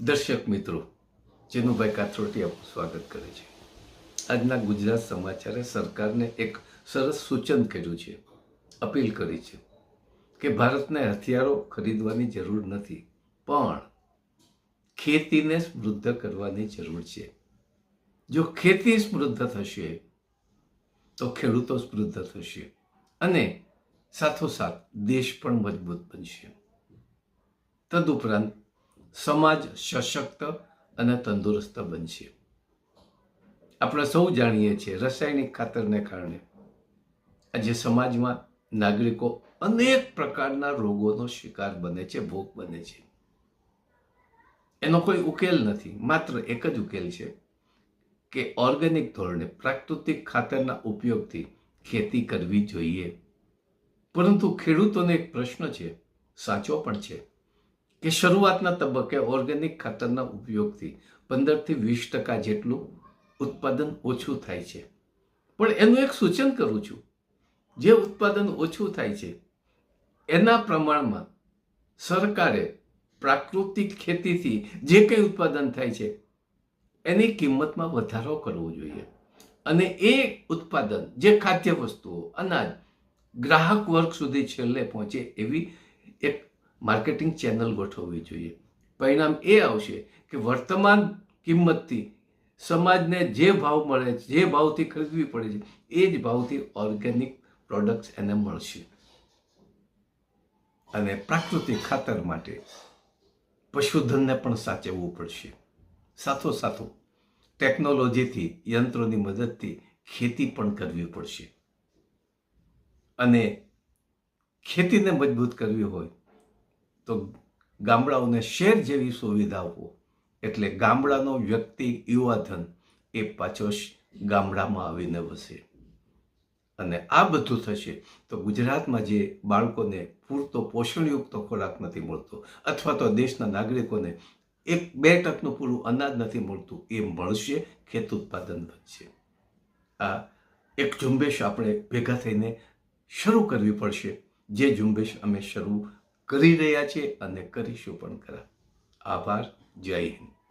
દર્શક મિત્રો, ચેનુભાઈ કાથરોટી આપનું સ્વાગત કરે છે. આજના ગુજરાત સમાચારે સરકારને એક સરસ સૂચન કર્યું છે, અપીલ કરી છે કે ભારતને હથિયારો ખરીદવાની જરૂર નથી, પણ ખેતીને સમૃદ્ધ કરવાની જરૂર છે. જો ખેતી સમૃદ્ધ થશે, તો ખેડૂતો સમૃદ્ધ થશે અને સાથોસાથ દેશ પણ મજબૂત બનશે. તદુપરાંત સમાજ સશક્ત અને તંદુરસ્ત બનશે. આપણે સૌ જાણીએ છીએ રાસાયણિક ખાતરને કારણે આજે સમાજમાં નાગરિકો અનેક પ્રકારના રોગોનો શિકાર બને છે, ભોગ બને છે. એનો કોઈ ઉકેલ નથી, માત્ર એક જ ઉકેલ છે કે ઓર્ગેનિક ધોરણે પ્રાકૃતિક ખાતરના ઉપયોગથી ખેતી કરવી જોઈએ. પરંતુ ખેડૂતોને એક પ્રશ્ન છે, સાચો પણ છે. કે શરૂઆતના તબક્કે ઓર્ગેનિક ખાતરના ઉપયોગથી પંદરથી વીસ ટકા જેટલું ઉત્પાદન ઓછું થાય છે. પણ એનું એક સૂચન કરું છું. જે ઉત્પાદન ઓછું થાય છે, એના પ્રમાણમાં સરકારે પ્રાકૃતિક ખેતીથી જે કંઈ ઉત્પાદન થાય છે, એની કિંમતમાં વધારો કરવો જોઈએ. અને એ ઉત્પાદન, જે ખાદ્ય વસ્તુઓ અનાજ ગ્રાહક વર્ગ સુધી છેલ્લે પહોંચે એવી એક માર્કેટિંગ ચેનલ ગોઠવવી જોઈએ. પરિણામ એ આવશે કે વર્તમાન કિંમતથી સમાજને જે ભાવ મળે છે, જે ભાવથી ખરીદવી પડે છે, એ જ ભાવથી ઓર્ગેનિક પ્રોડક્ટ્સ એને મળશે. અને પ્રાકૃતિક ખાતર માટે પશુધનને પણ સાચવવું પડશે. સાથોસાથો ટેકનોલોજીથી, યંત્રોની મદદથી ખેતી પણ કરવી પડશે. અને ખેતીને મજબૂત કરવી હોય તો ગામડાઓને શેર જેવી સુવિધાઓ એટલે ગામડાનો વ્યક્તિ, યુવાધન એ પાછો ગામડામાં આવીને વસે. અને આ બધું થશે તો ગુજરાતમાં જે બાળકોને પૂરતો પોષણયુક્ત ખોરાક નથી મળતો અથવા તો દેશના નાગરિકોને એક, બે ટકનું પૂરું અનાજ નથી મળતું, એ મળશે, ખેત ઉત્પાદન વધશે. આ એક ઝુંબેશ આપણે ભેગા થઈને શરૂ કરવી પડશે. જે ઝુંબેશ અમે શરૂ કરી રહ્યા છીએ અને કરીશું પણ ખરા. આભાર. જય હિન્દ.